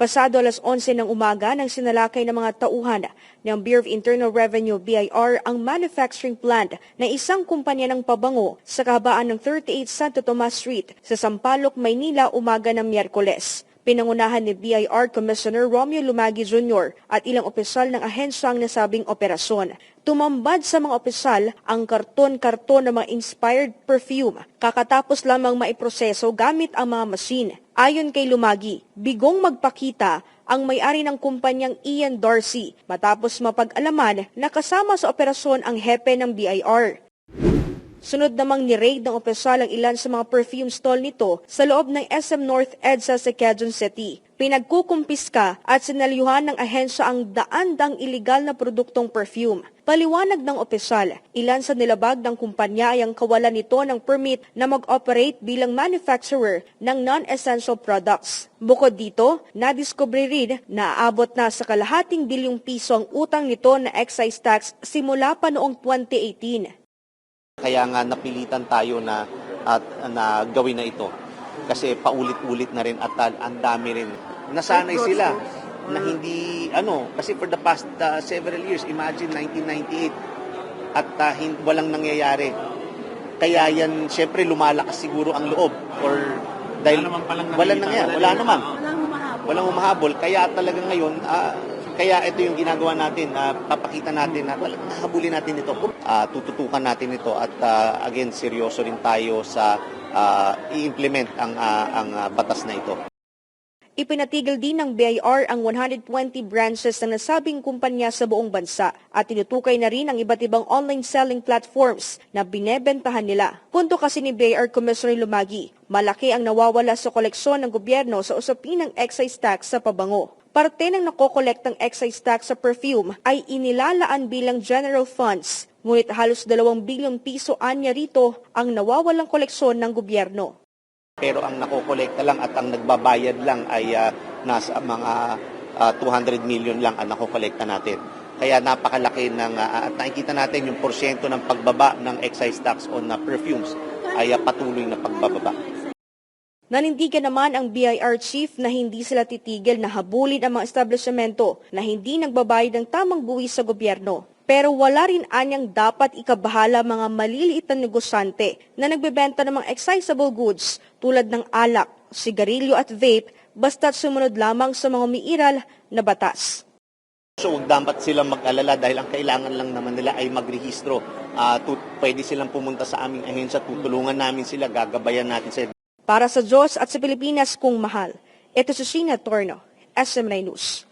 Pasado alas 11 ng umaga nang sinalakay ng mga tauhan ng Bureau of Internal Revenue BIR ang manufacturing plant ng isang kumpanya ng pabango sa kahabaan ng 38 Santo Tomas Street sa Sampaloc, Maynila umaga ng Miyerkules. Pinangunahan ni BIR Commissioner Romeo Lumagi Jr. at ilang opisyal ng ahensya ang nasabing operasyon. Tumambad sa mga opisyal ang karton-karton ng mga inspired perfume kakatapos lamang maiproseso gamit ang mga machine. Ayon kay Lumagi, bigong magpakita ang may-ari ng kumpanyang Ian Darcy matapos mapag-alaman na kasama sa operasyon ang hepe ng BIR. Sunod namang ni-raid ng opisyal ang ilan sa mga perfume stall nito sa loob ng SM North EDSA sa Quezon City. Pinagkukumpiska at sinalyuhan ng ahensya ang daan-dang iligal na produktong perfume. Paliwanag ng opisyal, ilan sa nilabag ng kumpanya ay ang kawalan nito ng permit na mag-operate bilang manufacturer ng non-essential products. Bukod dito, nadiskubre rin na aabot na sa kalahating bilyong piso ang utang nito na excise tax simula pa noong 2018. Kaya nga napilitan tayo na at na gawin na ito. Kasi paulit-ulit na rin at uh, ang dami rin. Nasanay sila na hindi ano kasi for the past uh, several years, imagine 1998 at uh, hin- walang nangyayari. Kaya yan syempre lumalakas siguro ang loob or dahil Wala naman palang walang nakikita. nangyayari, wala naman. Walang humahabol. Kaya talaga ngayon, ah, kaya ito yung ginagawa natin, ah, papakita natin na talagang hahabulin natin ito. Ah, tututukan natin ito at ah, again, seryoso rin tayo sa ah, i-implement ang, ah, ang ah, batas na ito. Ipinatigil din ng BIR ang 120 branches ng nasabing kumpanya sa buong bansa at tinutukay na rin ang iba't ibang online selling platforms na binebentahan nila. Punto kasi ni BIR Commissioner Lumagi, malaki ang nawawala sa koleksyon ng gobyerno sa usapin ng excise tax sa pabango. Parte ng nakokolektang excise tax sa perfume ay inilalaan bilang general funds, ngunit halos 2 bilyong piso anya rito ang nawawalang koleksyon ng gobyerno. Pero ang nakokolekta lang at ang nagbabayad lang ay ah, nasa mga ah, 200 million lang ang nakokolekta natin. Kaya napakalaki ng, ah, at nakikita natin yung porsyento ng pagbaba ng excise tax on na perfumes ay ah, patuloy na pagbababa. Nanindigan naman ang BIR chief na hindi sila titigil na habulin ang mga establishmento na hindi nagbabayad ng tamang buwis sa gobyerno. Pero wala rin anyang dapat ikabahala mga maliliit na negosyante na nagbebenta ng mga excisable goods tulad ng alak, sigarilyo at vape basta't sumunod lamang sa mga umiiral na batas. So huwag dapat silang mag-alala dahil ang kailangan lang naman nila ay magrehistro. Tu- pwede silang pumunta sa aming ahensya, tutulungan namin sila, gagabayan natin sila. Para sa Diyos at sa Pilipinas kung mahal, ito si Sheena Torno, SM9 News.